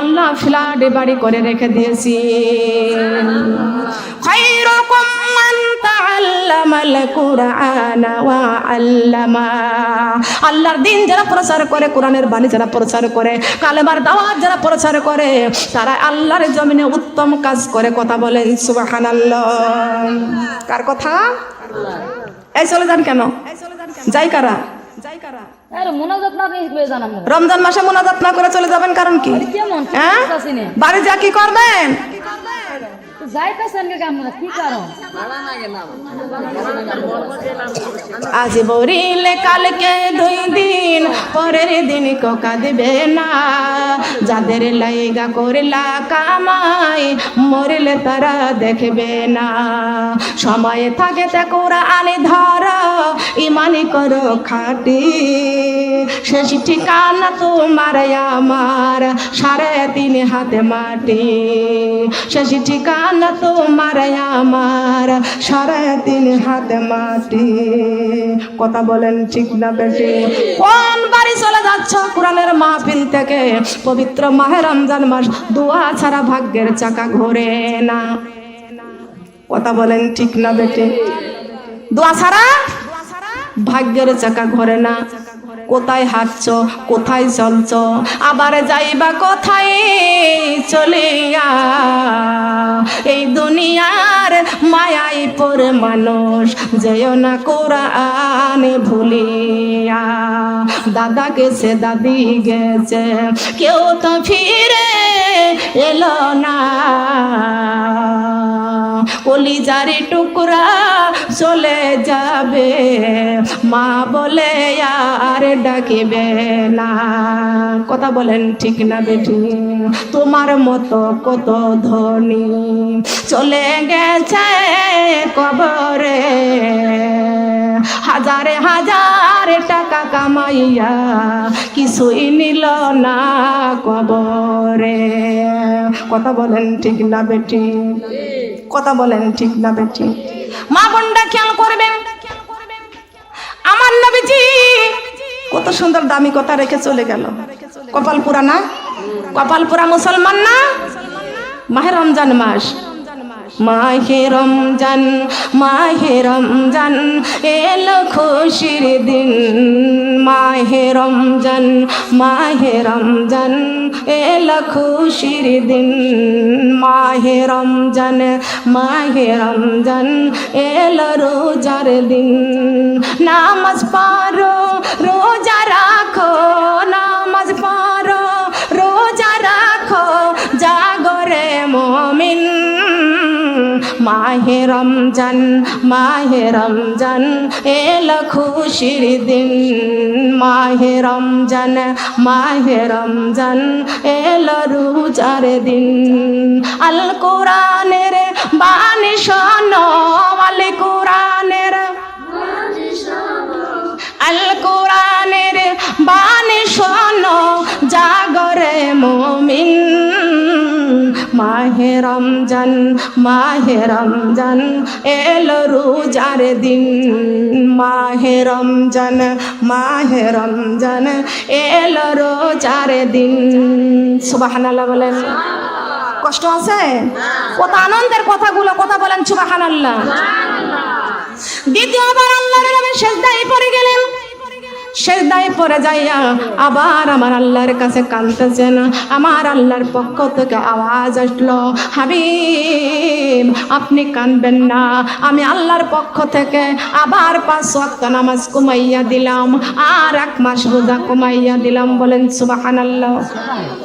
আল্লাহ ফ্ল্যাটে বাড়ি করে রেখে দিয়েছি। খায়রুকুম মান তাআল্লামাল কুরআনা ওয়া আল্লামা। আল্লাহর দিন যারা প্রচার করে, কোরআনের বাণী যারা প্রচার করে, কালেমার দাওয়াত যারা প্রচার করে, তারা আল্লাহর জমিনে উত্তম কাজ করে কথা বলেন, সুবহানাল্লাহ। কার কথা? এই চলে যান কেন? যাই কারা? রমজান মাসে মোনাজাত না করে চলে যাবেন কারণ কি? হ্যাঁ? বাড়ি যা কি করবেন? আজ বরিলে কালকে দুই দিন পরের দিন কোকা দিবে না। যাদের লাইগা করলা কামাই মরিলে তারা দেখবে না। সময় থাকে তে কোরআনে ধরা ইমানি করো খাটি। শেষ ঠিকানা তোমার আমার, সাড়ে তিন হাতে মাটি। শেষ ঠিকানা তোমার আমার, সাড়ে তিন হাতে মাটি। কথা বলেন ঠিক না বেটি কোন বাড়ি চলে যাচ্ছ? কোরআনের মাহফিল থেকে পবিত্র মাহে রমজান মাস, দোয়া ছাড়া ভাগ্যের চাকা ঘোরে না। কথা বলেন ঠিক না বেটে দোয়া ছাড়া ভাগ্যের চাকা ঘরে না। কোথায় হাঁটছ, কোথায় চলছ আবার যাইবা কোথায় চলিয়া? এই দুনিয়ার মায়াই পরে মানুষ, যেও না কোরআন ভুলিয়া। দাদা গেছে, দাদি গেছে, কেউ তো ফিরে এলো না। কলিজারে টুকরা চলে যাবে, মা বলে আর ডাকিবে না। কথা বলেন ঠিক না বেঠি? তোমার মতো কত ধনী চলে গেছে কবরে। হাজারে হাজার টাকা কামাইয়া কিছুই নিল না কবরে। কথা বলেন ঠিক না বেটি কথা বলেন ঠিক না বেটি মা বোনটা খেয়াল করবেন আমার নবীজি কত সুন্দর দামি কথা রেখে চলে গেল। কপাল পুরা না? কপাল পুরা মুসলমান না? মাহে রমজান মাস। মাহে রমজান মাহে রমজান এলো খুশির দিন। মাহে রমজান মাহে রমজান এলো খুশির দিন। মাহে রমজান মাহে রমজান এলো রোজার দিন। নামাজ পারো মাহে রমজান মাহে রমজান এল খুশির দিন। মাহে রমজান মাহে রমজান এল রোজার দিন। আল কোরআনের বাণী শোনো মাহে রমজান মাহে রমজান, এলো রোজার দিন। মাহে রমজান মাহে রমজান, এলো রোজার দিন। সুবাহানাল্লাহ বলেন। কষ্ট আছে? কত আনন্দের কথাগুলো, কথা বলেন সুবাহানাল্লাহ। দ্বিতীয়বার সেজদায় পরে যাইয়া আবার আমার আল্লাহর কাছে কাঁদতেছেন আমার আল্লাহর পক্ষ থেকে আওয়াজ আসলো, হাবিব, আপনি কানবেন না। আমি আল্লাহর পক্ষ থেকে আবার পাঁচ ওয়াক্ত নামাজ কমাইয়া দিলাম, আর এক মাস রোজা কমাইয়া দিলাম। বলেন সুবাহান আল্লাহ